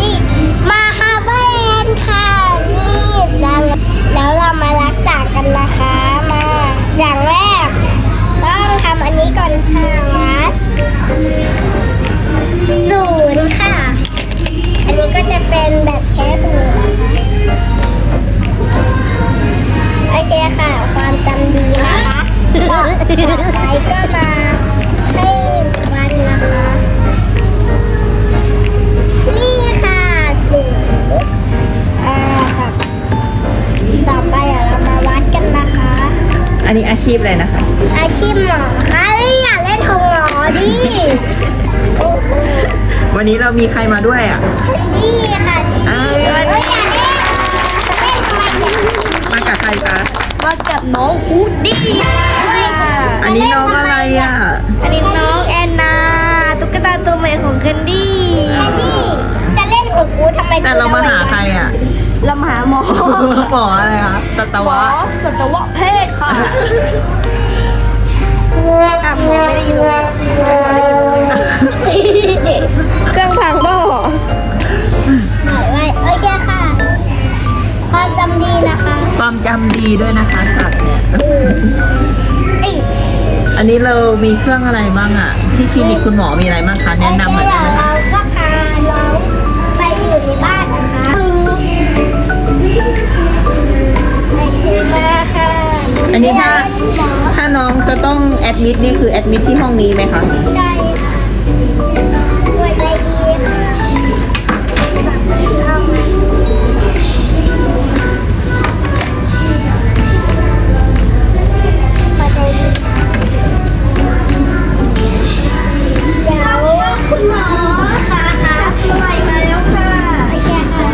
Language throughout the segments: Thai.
ดี้มาฮาเบนค่ะ นี่แล้วแล้วเรามารักษากันนะคะ มาอย่างแร ชีพอะไรนะคะ อาชีพหมอค่ะเอ้ยอย่าเล่นของหมอดิโอ้โหวันนี้เรามีใครมาด้วยอะนี่ค่ะอ้าวเอ้ยอย่าเล่นเล่นทำไมเนี่ยมากับใครคะ มากับน้องอูดดี้ค่ะอันนี้น้องอะไรอะ อันนี้น้องแอนนา ตุ๊กตาตัวใหม่ของแคนดี้ แคนดี้จะเล่นของกูทำไมแต่เรามาหาใครอะ เรามาหาหมอหมออะไรคะตตหมอวะสัตวเพศค่ะอะหมอไม่ได้ยินหรอกหมอไม่ได้ยินหรอกเครื่องพังเปล่าโอเคค่ะ ความจำดีนะคะความจำดีด้วยนะคะสัตว์เนี่ยอีกอันนี้เรามีเครื่องอะไรบ้างอะที่คลินิกคุณหมอมีอะไรบ้างคะแนะนำหน่อยได้ไหม อันนี้ถ้าหมอถ้าน้องจะต้องแอดมิดนี่คือแอดมิดที่ห้องนี้ไหมคะ ใช่ค่ะหน่วยใจดีค่ะหัวใจดีเดี๋ยวคุณหมอค่ะค่ะตัวใหม่มาแล้วค่ะโอเคค่ะ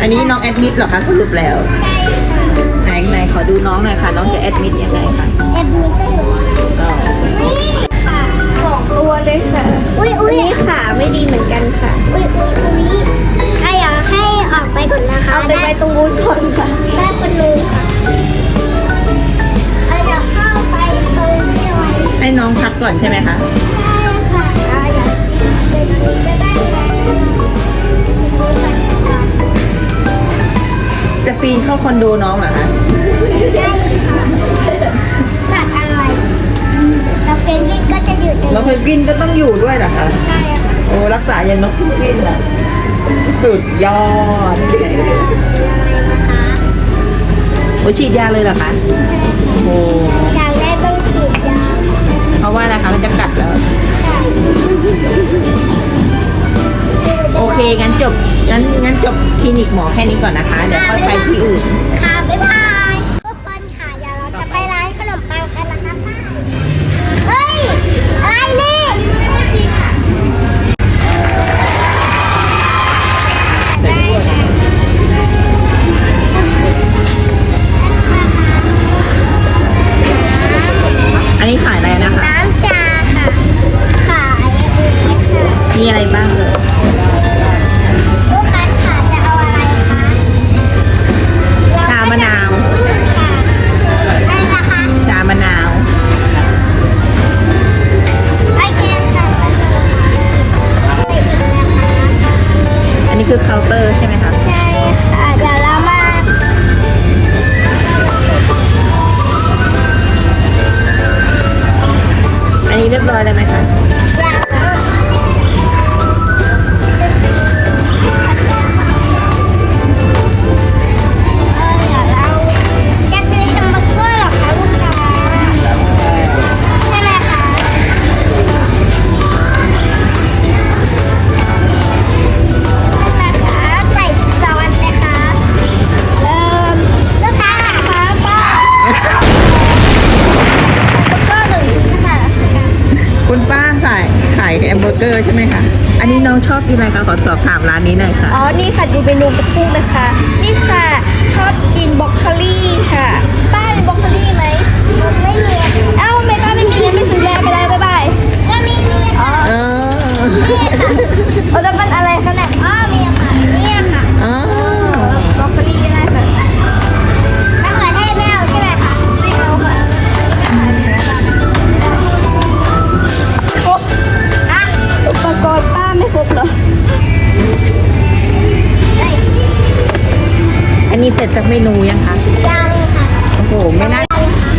อันนี้น้องแอดมิดเหรอคะสรุปแล้ว อดูน้องหน่อยค่ะ น้องจะแอดมิดยังไงคะแอปนี้ก็อยู่อ๋อนี่ค่ะสองตัวเลยค่ะ อุ้ยอัอุ้นยนี้ขาไม่ดีเหมือนกันค่ะ อุ้ยอุ้ยอุ้ยถ้าอยากให้ออกไปก่อนนะคะเอาไปได้ไว้ตรงบูธก่อนค่ะ ได้คนนึงค่ะเอาอยากเข้าไปตรงที่ไว้ให้น้องพักก่อนใช่ไหมคะใช่ค่ะ ปีนเข้าคอนโดน้องเหรอคะใช่ค่ะสัตว์อะไรเราเป็นวิ่งก็จะอยู่ตรงแล้วเพนี้นกวินก็ต้องอยู่ด้วยเหรอคะใช่ค่ะโอ้รักษาอย่างนกเพนกวินอะสุดยอดนะคะโอ้ฉีดยาเลยเหรอคะโอ้อย่างแรกต้องฉีดยาเพราะว่าอะไรคะมันจะกัดแล้ว นิกหมอแค่นี้ก่อนนะคะ เดี๋ยวค่อยไปที่อื่น ค่ะ บ๊ายบาย นี้เรียบร้อยแล้วไหมคะ เกอร์ใช่ไหมคะ อันนี้น้องชอบกินอะไรคะขอสอบถามร้านนี้หน่อยค่ะ อ๋อ นี่ค่ะดูเมนูกระพุ่งนะคะ นี่ค่ะ ชอบกินบ็อกโคลี่ เสร็จจากเมนูยังคะยังค่ะโอ้โหไม่น่ายังค่ะ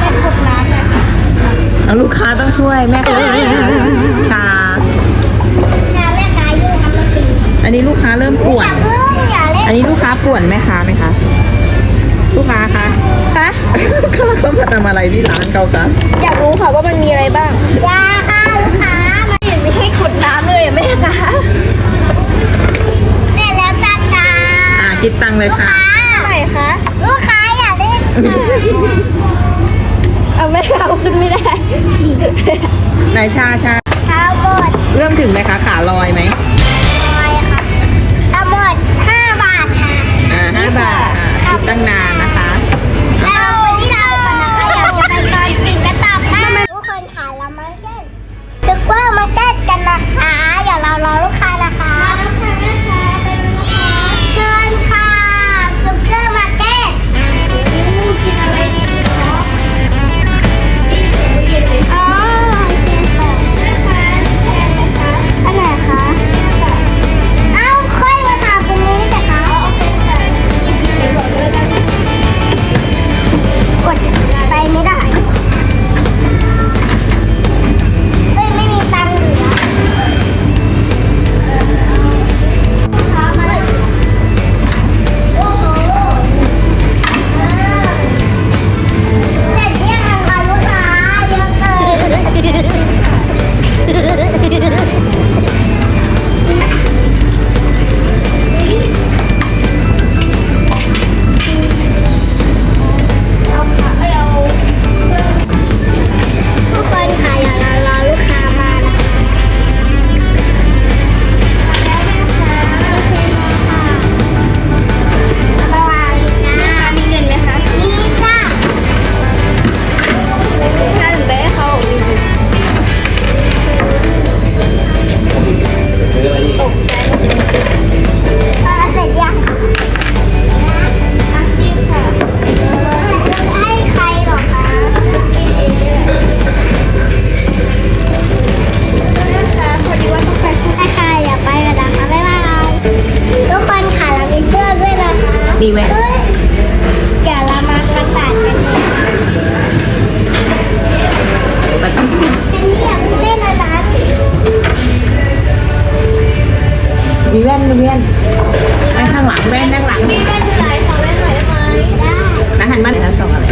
แต่กดน้ำเลยค่ะแล้วลูกค้าต้องช่วยแม่ค้าชาชาแม่ค้ายุ่งทำไม่เป็นอันนี้ลูกค้าเริ่มป่วอนย่าเพิ่งอย่าเล่นอันนี้ลูกค้าป่วนแม่ค้าไหมคะลูกค้าคะคะเขาเข้ามาทำอะไรที่ร้านเขาคะอยากรู้ค่ะว่ามันมีอะไรบ้างยาค่ะลูกค้าไม่เห็นมีให้กดน้ำเลยอะแม่คะเสร็จแล้วจ้าชา อ่าคิดตังค์เลยลูกค่ะ ค้า ไหนคะ ลูกค้าอย่าเล่นค่ะเอาแม่เอาขึ้นไม่ได้ไหนชาชาชาหมดเริ่มถึงไหมคะ ขาลอยไหมลอยค่ะชาหมด5บาทค่ะอ่าห้าบาทค่ะคิดตั้งนานนะคะ ดีไหมเฮ้ยเดี๋ยวเรามาประสานกันเลยประตูเป็นนี่อยากเล่นอะไรมีแว่นมีแว่นไว้ข้างหลังแว่นด้านหลังมีแว่นอยู่ไหนขอแว่นหน่อยได้ไหมได้นะหันมาเดี๋ยวเราส่งอะไร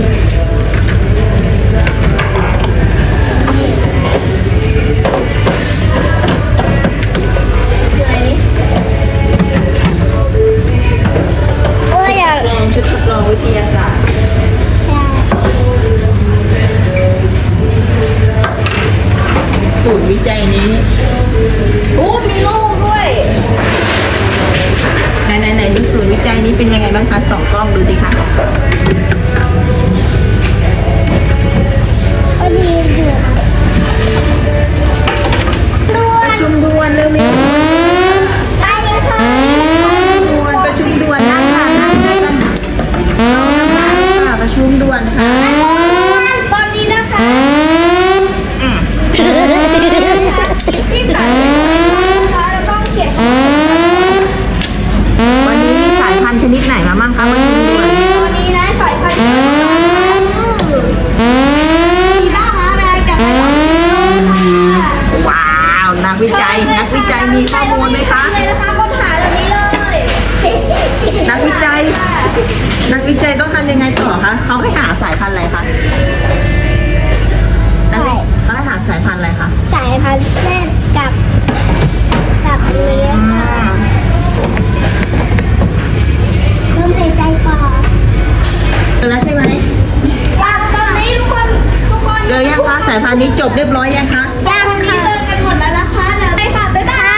อยังคะสายพันธุ์นี้จบเรียบร้อยยังคะ ยังวันนี้ค่ะเจอกันหมดแล้วนะคะเดี๋ยวไปค่ะ บ๊ายบา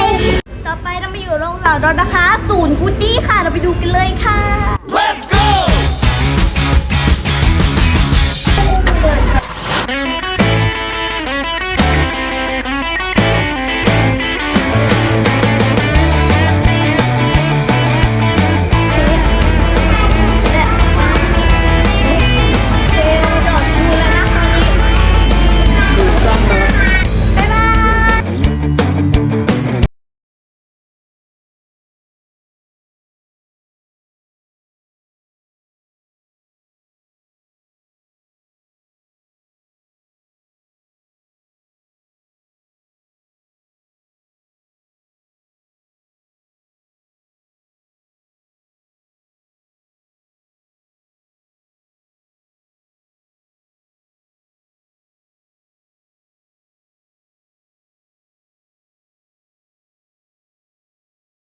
ย ต่อไปเรามาอยู่โรงเหล่ารถนะคะ ศูนย์กูดดี้ค่ะ เราไปดูกันเลยค่ะ